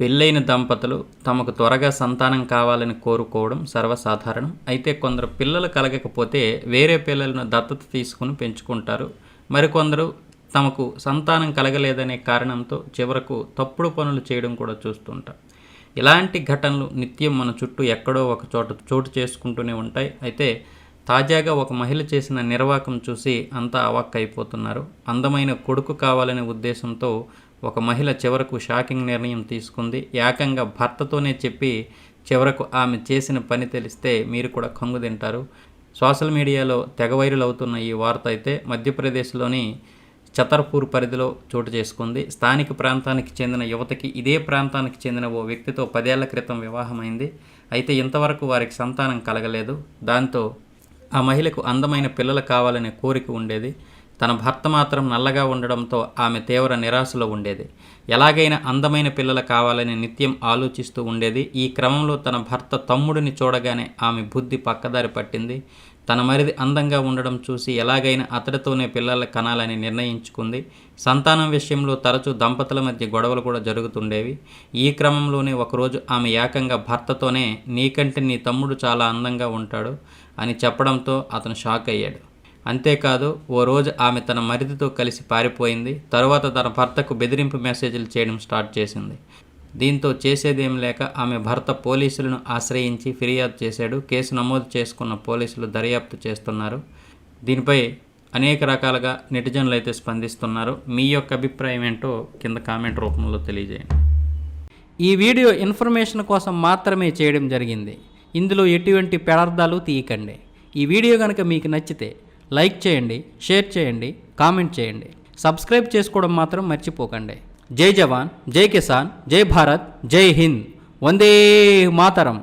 పెళ్ళైన దంపతులు తమకు త్వరగా సంతానం కావాలని కోరుకోవడం సర్వసాధారణం. అయితే కొందరు పిల్లలు కలగకపోతే వేరే పిల్లలను దత్తత తీసుకుని పెంచుకుంటారు. మరికొందరు తమకు సంతానం కలగలేదనే కారణంతో చివరకు తప్పుడు పనులు చేయడం కూడా చూస్తుంటాం. ఇలాంటి ఘటనలు నిత్యం మన చుట్టూ ఎక్కడో ఒక చోట చోటు చేసుకుంటూనే ఉంటాయి. అయితే తాజాగా ఒక మహిళ చేసిన నిర్వాకం చూసి అంతా అవాక్కైపోతున్నారు. అందమైన కొడుకు కావాలనే ఉద్దేశంతో ఒక మహిళ చివరకు షాకింగ్ నిర్ణయం తీసుకుంది. ఏకంగా భర్తతోనే చెప్పి చివరకు ఆమె చేసిన పని తెలిస్తే మీరు కూడా కంగు తింటారు. సోషల్ మీడియాలో తెగ వైరల్ అవుతున్న ఈ వార్త అయితే మధ్యప్రదేశ్లోని చతర్పూర్ పరిధిలో చోటు చేసుకుంది. స్థానిక ప్రాంతానికి చెందిన యువతకి ఇదే ప్రాంతానికి చెందిన ఓ వ్యక్తితో పదేళ్ళ క్రితం వివాహమైంది. అయితే ఇంతవరకు వారికి సంతానం కలగలేదు. దాంతో ఆ మహిళకు అందమైన పిల్లలు కావాలనే కోరిక ఉండేది. తన భర్త మాత్రం నల్లగా ఉండడంతో ఆమె తీవ్ర నిరాశలో ఉండేది. ఎలాగైనా అందమైన పిల్లలు కావాలని నిత్యం ఆలోచిస్తూ ఉండేది. ఈ క్రమంలో తన భర్త తమ్ముడిని చూడగానే ఆమె బుద్ధి పక్కదారి పట్టింది. తన మరిది అందంగా ఉండడం చూసి ఎలాగైనా అతడితోనే పిల్లల కనాలని నిర్ణయించుకుంది. సంతానం విషయంలో తరచూ దంపతుల మధ్య గొడవలు కూడా జరుగుతుండేవి. ఈ క్రమంలోనే ఒకరోజు ఆమె ఏకంగా భర్తతోనే నీకంటే నీ తమ్ముడు చాలా అందంగా ఉంటాడు అని చెప్పడంతో అతను షాక్ అయ్యాడు. అంతేకాదు ఓ రోజు ఆమె తన మరిదితో కలిసి పారిపోయింది. తరువాత తన భర్తకు బెదిరింపు మెసేజ్లు చేయడం స్టార్ట్ చేసింది. దీంతో చేసేదేం లేక ఆమె భర్త పోలీసులను ఆశ్రయించి ఫిర్యాదు చేశాడు. కేసు నమోదు చేసుకున్న పోలీసులు దర్యాప్తు చేస్తున్నారు. దీనిపై అనేక రకాలుగా నెటిజన్లు అయితే స్పందిస్తున్నారు. మీ యొక్క అభిప్రాయం ఏంటో కింద కామెంట్ రూపంలో తెలియజేయండి. ఈ వీడియో ఇన్ఫర్మేషన్ కోసం మాత్రమే చేయడం జరిగింది. ఇందులో ఎటువంటి పెడార్థాలు తీయకండి. ఈ వీడియో కనుక మీకు నచ్చితే లైక్ చేయండి షేర్ చేయండి కామెంట్ చేయండి. సబ్స్క్రైబ్ చేసుకోవడం మాత్రం మర్చిపోకండి. జై జవాన్ జై కిసాన్ జై భారత్ జై హింద్. వందే మాతరం.